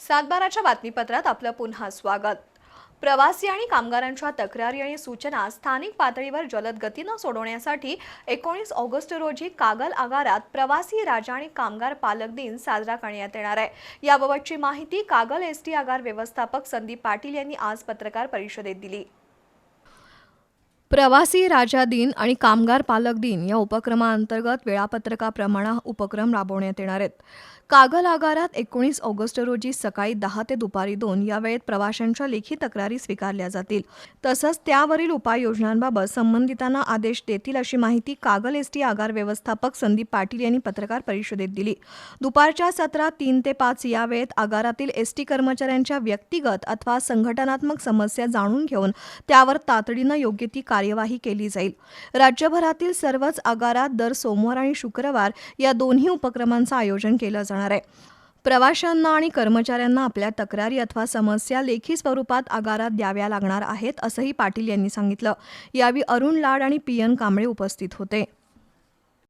सातबाराच्या बातमीपत्रात आपलं पुन्हा स्वागत. प्रवासी आणि कामगारांच्या तक्रारी आणि सूचना स्थानिक पातळीवर जलद गतीनं सोडवण्यासाठी एकोणीस ऑगस्ट रोजी कागल आगारात प्रवासी राजा आणि कामगार पालक दिन साजरा करण्यात येणार आहे. याबाबतची माहिती कागल एस टी आगार व्यवस्थापक संदीप पाटील यांनी आज पत्रकार परिषदेत दिली. प्रवासी राजा दिन आणि कामगार पालक दिन या उपक्रमाअंतर्गत वेळापत्रकाप्रमाणे हा उपक्रम राबवण्यात येणार आहेत. कागल आगारात एकोणीस ऑगस्ट रोजी सकाळी दहा ते दुपारी दोन या वेळेत प्रवाशांच्या लेखी तक्रारी स्वीकारल्या जातील. तसंच त्यावरील उपाययोजनांबाबत संबंधितांना आदेश देतील अशी माहिती कागल एस टी आगार व्यवस्थापक संदीप पाटील यांनी पत्रकार परिषदेत दिली. दुपारच्या सत्रात तीन ते पाच या वेळेत आगारातील एस टी कर्मचाऱ्यांच्या व्यक्तिगत अथवा संघटनात्मक समस्या जाणून घेऊन त्यावर तातडीनं योग्य ती कार्यवाही केली जाईल. राज्यभरातील सर्वच आगारात दर सोमवार आणि शुक्रवार या दोन्ही उपक्रमांचं आयोजन केलं जाणार आहे. प्रवाशांना आणि कर्मचाऱ्यांना आपल्या तक्रारी अथवा समस्या लेखी स्वरूपात आगारात द्याव्या लागणार आहेत असंही पाटील यांनी सांगितलं. यावेळी अरुण लाड आणि पी एन कांबळे उपस्थित होते.